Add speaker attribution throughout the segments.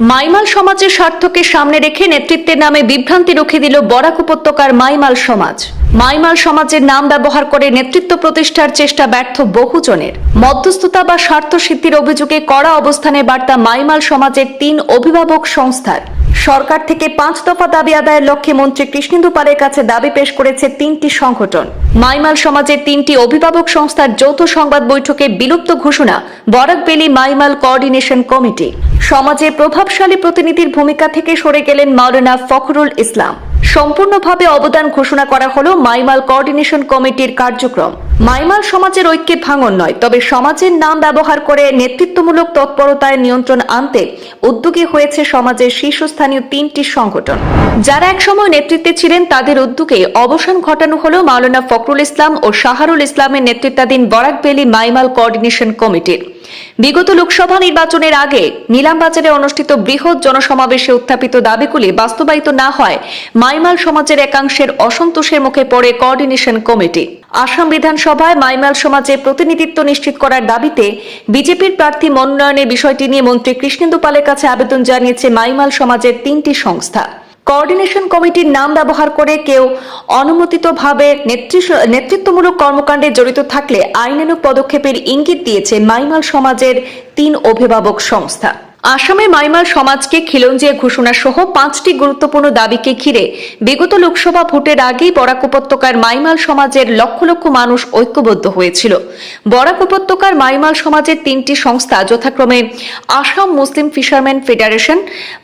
Speaker 1: মাইমাল সমাজের স্বার্থকে সামনে রেখে নেতৃত্বের নামে বিভ্রান্তি রুখে দিল বরাক উপত্যকার মাইমাল সমাজ। মাইমাল সমাজের নাম ব্যবহার করে নেতৃত্ব প্রতিষ্ঠার চেষ্টা ব্যর্থ বহুজনের। মধ্যস্থতা বা স্বার্থ সিদ্ধির অভিযোগে কড়া অবস্থানে বার্তা মাইমাল সমাজের তিন অভিভাবক সংস্থার। সরকার থেকে পাঁচ দফা দাবি আদায়ের লক্ষ্যে মন্ত্রী কৃষ্ণেন্দু পালের কাছে দাবি পেশ করেছে তিনটি সংগঠন। মাইমাল সমাজের তিনটি অভিভাবক সংস্থার যৌথ সংবাদ বৈঠকে বিলুপ্ত ঘোষণা, বরাকবেলি মাইমাল কোঅর্ডিনেশন কমিটি। সমাজে প্রভাবশালী প্রতিনিধির ভূমিকা থেকে সরে গেলেন মাওলানা ফখরুল ইসলাম। সম্পূর্ণভাবে অবদান ঘোষণা করা হলো মাইমাল কোঅর্ডিনেশন কমিটির কার্যক্রম। মাইমাল সমাজের ঐক্যে ভাঙন নয়, তবে সমাজের নাম ব্যবহার করে নেতৃত্বমূলক তৎপরতায় নিয়ন্ত্রণ আনতে উদ্যোগী হয়েছে সমাজের শীর্ষস্থানীয় তিনটি সংগঠন। যারা একসময় নেতৃত্বে ছিলেন, তাদের উদ্যোগে অবসান ঘটানো হলো মাওলানা ফখরুল ইসলাম ও শাহরুল ইসলামের নেতৃত্বাধীন বরাকবেলি মাইমাল কোঅর্ডিনেশন কমিটির। বিগত লোকসভা নির্বাচনের আগে নিলামবাজারে অনুষ্ঠিত বৃহৎ জনসমাবেশে উত্থাপিত দাবিগুলি বাস্তবায়িত না হয়, মাইমাল সমাজের একাংশের অসন্তোষের মুখে পড়ে কোঅর্ডিনেশন কমিটি আসাম বিধানসভায় মাইমাল সমাজে প্রতিনিধিত্ব নিশ্চিত করার দাবিতে বিজেপির প্রার্থী মনোনয়নের বিষয়টি নিয়ে মন্ত্রী কৃষ্ণেন্দু পালের কাছে আবেদন জানিয়েছে মাইমাল সমাজের তিনটি সংস্থা। কোঅর্ডিনেশন কমিটির নাম ব্যবহার করে কেউ অনুমোদিতভাবে নেতৃত্বমূলক কর্মকাণ্ডে জড়িত থাকলে আইনানুগ পদক্ষেপের ইঙ্গিত দিয়েছে মাইমাল সমাজের তিন অভিভাবক সংস্থা। আসামে মাইমাল সমাজকে খিলঞ্জিয়া ঘোষণা সহ পাঁচটি গুরুত্বপূর্ণ দাবিকে ঘিরে বিগত লোকসভা ভোটের আগেই বরাক উপত্যকার মাইমাল সমাজের লক্ষ লক্ষ মানুষ ঐক্যবদ্ধ হয়েছিল। বরাক উপত্যকার মাইমাল সমাজের তিনটি সংস্থা যথাক্রমে Assam Muslim fisherman federation,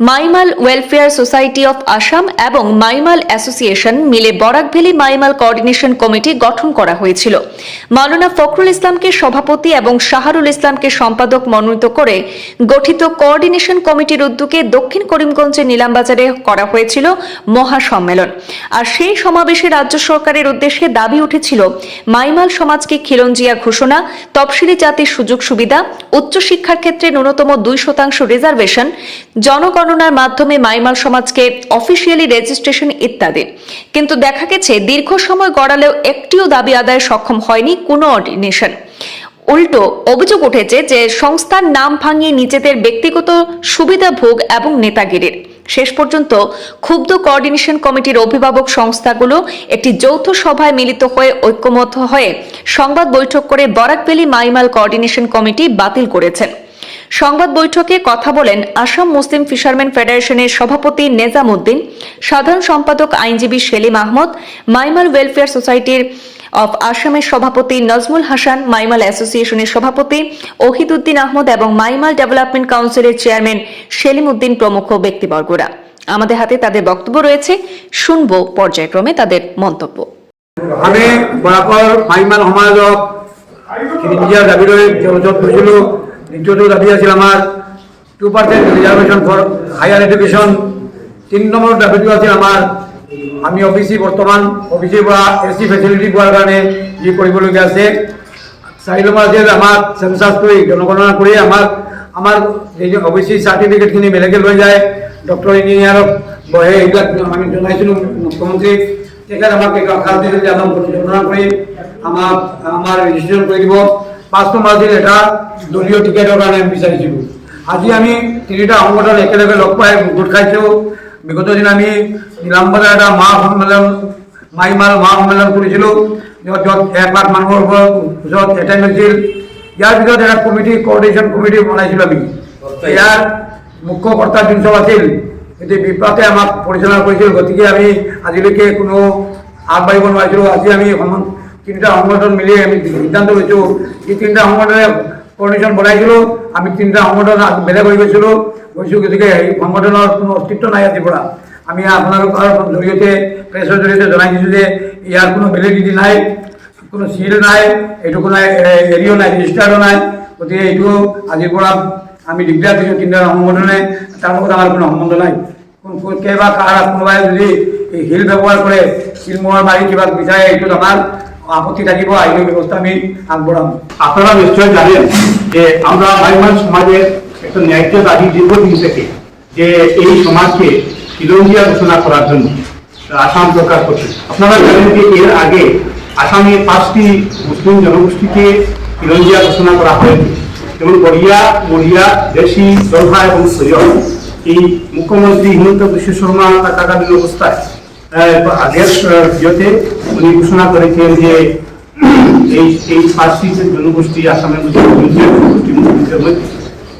Speaker 1: Maimal welfare society of Assam এবং মাইমাল অ্যাসোসিয়েশন মিলে Barak valley Maimal coordination committee গঠন করা হয়েছিল। মাওলানা ফখরুল ইসলামকে সভাপতি এবং শাহরুল ইসলামকে সম্পাদক মনোনীত করে গঠিত কোঅর্ডিনেশন কমিটির উদ্যোগে দক্ষিণ করিমগঞ্জের নিলামবাজারে করা হয়েছিল মহাসম্মেলন। আর সেই সমাবেশে রাজ্য সরকারের উদ্দেশ্যে দাবি উঠেছিল মাইমাল সমাজকে খিলঞ্জিয়া ঘোষণা, তফসিলি জাতির সুযোগ সুবিধা, উচ্চশিক্ষার ক্ষেত্রে ন্যূনতম দুই শতাংশ রিজার্ভেশন, জনগণনার মাধ্যমে মাইমাল সমাজকে অফিসিয়ালি রেজিস্ট্রেশন ইত্যাদি। কিন্তু দেখা গেছে, দীর্ঘ সময় গড়ালেও একটিও দাবি আদায়ে সক্ষম হয়নি কোনো অর্ডিনেশন উল্টো অভিযোগ উঠেছে যে সংস্থার নাম ভাঙিয়ে নিজেদের ব্যক্তিগত সুবিধা ভোগ এবং নেতাগিরির। শেষ পর্যন্ত ক্ষুব্ধ কোঅর্ডিনেশন কমিটির অভিভাবক সংস্থাগুলো একটি যৌথ সভায় মিলিত হয়ে ঐক্যমত হয়ে সংবাদ বৈঠক করে বরাকবেলি মাইমাল কোঅর্ডিনেশন কমিটি বাতিল করেছেন। সংবাদ বৈঠকে কথা বলেন আসাম মুসলিম ফিশারম্যান ফেডারেশনের সভাপতি নেজাম উদ্দিন, সাধারণ সম্পাদক আইনজীবী সেলিম আহমদ, মাইমাল ওয়েলফেয়ার সোসাইটির অফ আসামের সভাপতি নজমুল হাসান, মাইমাল অ্যাসোসিয়েশনের সভাপতি ওহিদুদ্দিন আহমদ এবং মাইমাল ডেভেলপমেন্ট কাউন্সিলের চেয়ারম্যান সেলিম উদ্দিন প্রমুখ ব্যক্তিবর্গরা। আমাদের হাতে তাদের বক্তব্য রয়েছে। শুনব পর্যায়ক্রমে তাদের মন্তব্য।
Speaker 2: আমি বরাকৰ মাইমান সমাজক ইণ্ডিয়াৰ দাবি গৈছিলোঁ দ্বিতীয়টো দাবি আছিল আমাৰ two percent reservation for higher education তিনি নম্বৰ দাবীটো আছিল আমাৰ আমি অফিচি বৰ্তমান অফিচিৰ পৰা এ চি ফেচিলিটি পোৱাৰ কাৰণে যি কৰিবলগীয়া আছে চাৰি নম্বৰ আমাক চেঞ্চাছ কৰি, জনগণনা কৰি আমাক, আমাৰ এই যে অফিচি চাৰ্টিফিকেটখিনি বেলেগে লৈ যায় ডক্টৰ ইঞ্জিনিয়াৰক বহে এইবিলাক আমি জনাইছিলোঁ মুখ্যমন্ত্ৰীক তেখেত আমাক খাল দিছিল যে আমাক গণনা কৰি আমাক, আমাৰ ৰেজিষ্ট্ৰেশ্যন কৰি দিব। পাঁচ নম্বৰ এটা দলীয় টিকেটৰ কাৰণে আমি বিচাৰিছিলোঁ। আজি আমি তিনিটা সংগঠন একেলগে লগ পাই গোট খাইছোঁ বিগত দিন আমি নীলাম্বজাৰ এটা মহা সন্মিলন মাইমাল মহা সন্মিলন কৰিছিলোঁ য'ত য'ত এক লাখ মানুহৰ ওপৰত ওচৰত এটেণ্ড হৈছিল ইয়াৰ ভিতৰত এটা কমিটি কোঅৰ্ডিনেশ্যন কমিটি বনাইছিলোঁ আমি। ইয়াৰ মুখ্য কৰ্তা যোনসব আছিল কিন্তু বিপ্লৱতে আমাক পৰিচালনা কৰিছিল গতিকে আমি আজিলৈকে কোনো আগবাঢ়িব নোৱাৰিছিলোঁ। আজি আমি তিনিটা সংগঠন মিলি আমি সিদ্ধান্ত লৈছোঁ। এই তিনিটা সংগঠনে কোঅৰ্ডিনেশ্যন বনাইছিলোঁ। আমি তিনিটা সংগঠন বেলেগ হৈ গৈছিলোঁ। গৈছোঁ গতিকে এই সংগঠনৰ কোনো অস্তিত্ব নাই আজিৰ পৰা। আমি আপোনালোকৰ জৰিয়তে প্ৰেছৰ জৰিয়তে জনাই দিছোঁ যে ইয়াৰ কোনো ভেলিডিটি নাই, কোনো চিল নাই, এইটো কোনো হেৰিও নাই ৰেজিষ্টাৰো নাই। গতিকে এইটো আজিৰ পৰা আমি দিগদাৰ দিছোঁ তিনিটা সংগঠনে। তাৰ লগত আমাৰ কোনো সম্বন্ধ নাই। কোন- কেইবা কাৰ কোনোবাই যদি শিল ব্যৱহাৰ কৰে শিল মোহৰ মাৰি কিবা বিচাৰে, এইটোত আমাৰ আপত্তি থাকিব, আইনী ব্যৱস্থা আমি আগবঢ়াম।
Speaker 3: আপনারা নিশ্চয় জানেন যে আমরা মাইমান সমাজের একটা ন্যায্য দাবি দীর্ঘদিন থেকে যে এই সমাজকে খিলঞ্জিয়া ঘোষণা করার জন্য আসাম সরকার করছে আপনারা জানেন যে এর আগে আসামে পাঁচটি মুসলিম জনগোষ্ঠীকে খিলঞ্জিয়া ঘোষণা করা হয়েছে যেমন গড়িয়া মরিয়া দেশি দলহা এবং সৈয়দ। এই মুখ্যমন্ত্রী হিমন্ত বিশ্ব শর্মা থাকাকালীন অবস্থায় আগের ইয়েতে উনি ঘোষণা করেছেন যে, এই এই পাঁচটি জনগোষ্ঠী আসামের মধ্যে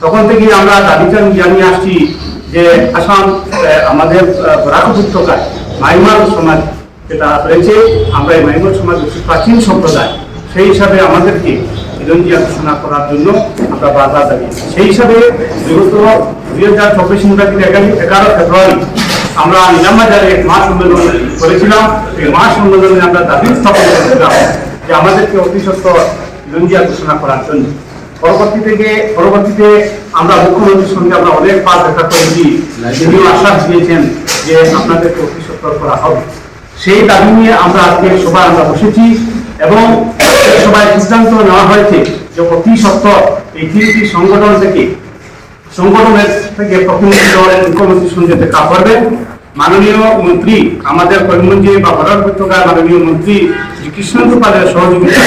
Speaker 3: তখন থেকে আমরা দাবিটা জানিয়ে আসছি যে আসাম আমাদের বরাক উপত্যকায় মাইমাল সমাজ যেটা রয়েছে, আমরা এই মাইমাল সমাজ প্রাচীন সম্প্রদায়। সেই হিসাবে আমাদেরকে খিলঞ্জিয়া ঘোষণা করার জন্য আমরা বাধা দাবি সেই হিসাবে বিগত দুই হাজার চব্বিশ ইংরাজির এগারো ফেব্রুয়ারি আমরা নিলামবাজারে এক মহাসম্মেলন করেছিলাম। এই মহাসম্মেলনে আমরা দাবি স্থাপন করেছিলাম যে আমাদেরকে অতি সত্ত্বর খিলঞ্জিয়া ঘোষণা করার জন্য। পরবর্তী থেকে পরবর্তীতে আমরা মুখ্যমন্ত্রীর সঙ্গে আমরা অনেকবার দেখা করেছি। তিনিও আশ্বাস দিয়েছেন যে আপনাদেরকে অতি সত্তর করা হবে। সেই দাবি নিয়ে আমরা আজকে সবাই আমরা বসেছি এবং সবাই সিদ্ধান্ত নেওয়া হয়েছে যে অতি সত্তর এই তিনটি সংগঠন থেকে সংগঠনের থেকে প্রতিনিধি দল মুখ্যমন্ত্রীর সঙ্গে দেখা করবেন। মাননীয় মন্ত্রী আমাদের করিমগঞ্জে বা ভারত উপত্যকার মাননীয় মন্ত্রী শ্রী কৃষ্ণেন্দু পালের সহযোগিতা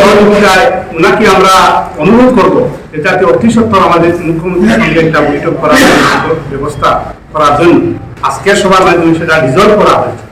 Speaker 3: সহযোগিতায় ওনাকে আমরা অনুরোধ করব এটাকে অতি সত্তর আমাদের মুখ্যমন্ত্রীর সঙ্গে একটা বৈঠক করার ব্যবস্থা করার জন্য। আজকের সভার মাধ্যমে সেটা রিজলভ করা হয়েছে।